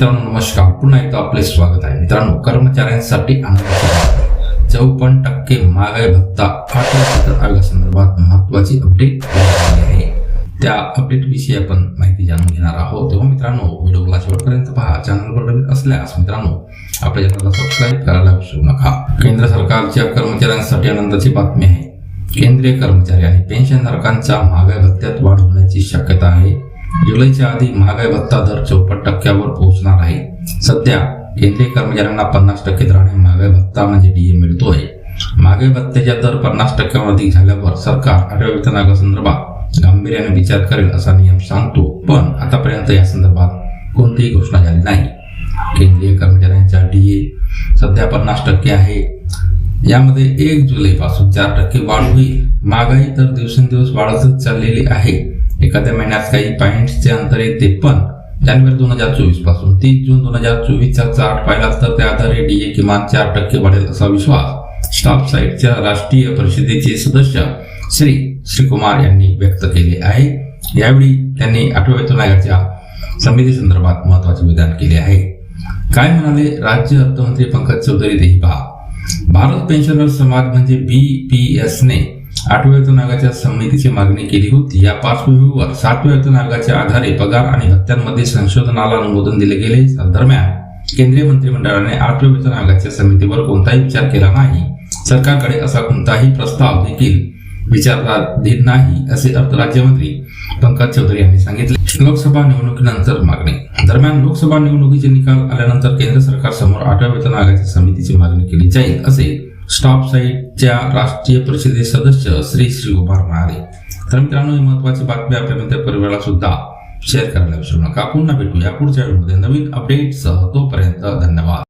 मित्रांनो नमस्कार. पुन्हा एकदा आपले स्वागत आहे. मित्रांनो कर्मचाऱ्यांसाठी आनंदाची चौपन्न टक्के महागाई भत्ता आठ वेतन आयोगासंदर्भात महत्वाची अपडेट आली आहे. त्या अपडेट विषयी आपण माहिती जाणून घेणार आहोत. तेव्हा मित्रांनो व्हिडिओला शेवटपर्यंत पहा. चॅनलवर नवीन असल्यास मित्रांनो आपल्या चॅनलला सबस्क्राईब करायला विसरू नका. केंद्र सरकारच्या कर्मचाऱ्यांसाठी आनंदाची बातमी आहे. केंद्रीय कर्मचारी आणि पेन्शनधारकांच्या महागाई भत्त्यात वाढ होण्याची शक्यता आहे. जुलैच्या आधी महागाई भत्ता दर चौपन्न टक्क्यावर पोहोचणार आहे. सध्या केंद्रीय कर्मचाऱ्यांना म्हणजे पन्नास टक्के दराने महागाई भत्ता म्हणजे डीए मिळतोय. महागाई भत्त्याच्या दर पन्नास टक्क्यावर अधिक झाल्यावर सरकार आठव्या वेतन संदर्भात गांभीर्याने विचार करेल असा नियम सांगतो पण आतापर्यंत या संदर्भात कोणतीही घोषणा झाली नाही. केंद्रीय कर्मचाऱ्यांचा म्हणजे डीए सध्या पन्नास टक्के आहे. यामध्ये एक जुलैपासून चार टक्के वाढ होईल. महागाई तर दिवसेंदिवस वाढतच चाललेली आहे. एखाद्या महिन्यात काही पॉईंटचे अंतर येते पण जानेवारी दोन हजार चोवीसपासून तीस जून दोन हजार चोवीसचा चार्ट पाहिला तर त्या आधारे डीए किमान चार टक्के वाढेल असा विश्वास स्टाफ साईटच्या राष्ट्रीय परिषदेचे सदस्य श्री श्रीकुमार यांनी व्यक्त केले आहे. यावेळी त्यांनी आठव्या आयोगाच्या समिती संदर्भात महत्त्वाचे विधान केले आहे. काय म्हणाले राज्य अर्थमंत्री पंकज चौधरी तेही पहा भारत पेन्शनर समाज म्हणजे बी पी एस ने आठव्या वेतन आयोगाच्या समितीची मागणी केली होती. या पार्श्वभूमीवर सातव्या वेतन आयोगाच्या आधारे पगार आणि हत्यांमध्ये संशोधनाला अनुमोदन दिले गेले. दरम्यान केंद्रीय मंत्रिमंडळाने आठव्या वेतन आयोगाच्या समितीवर कोणताही विचार केला नाही. सरकारकडे असा कोणताही प्रस्ताव देखील विचाराधीन नाही असे अर्थ राज्यमंत्री पंकज चौधरी यांनी सांगितले. लोकसभा निवडणुकीनंतर मागणी. दरम्यान लोकसभा निवडणुकीचे निकाल आल्यानंतर केंद्र सरकार समोर आठव्या वेतन आयोगाच्या समितीची मागणी केली जाईल असे स्टॉप साईटच्या राष्ट्रीय परिषदे सदस्य श्री श्रीकुमार म्हणाले तर मित्रांनो ही महत्वाची बातमी आपल्या मित्र परिवाराला सुद्धा शेअर करायला विसरू नका. पुन्हा भेटूया पुढच्या व्हिडिओमध्ये नवीन अपडेटसह तोपर्यंत धन्यवाद.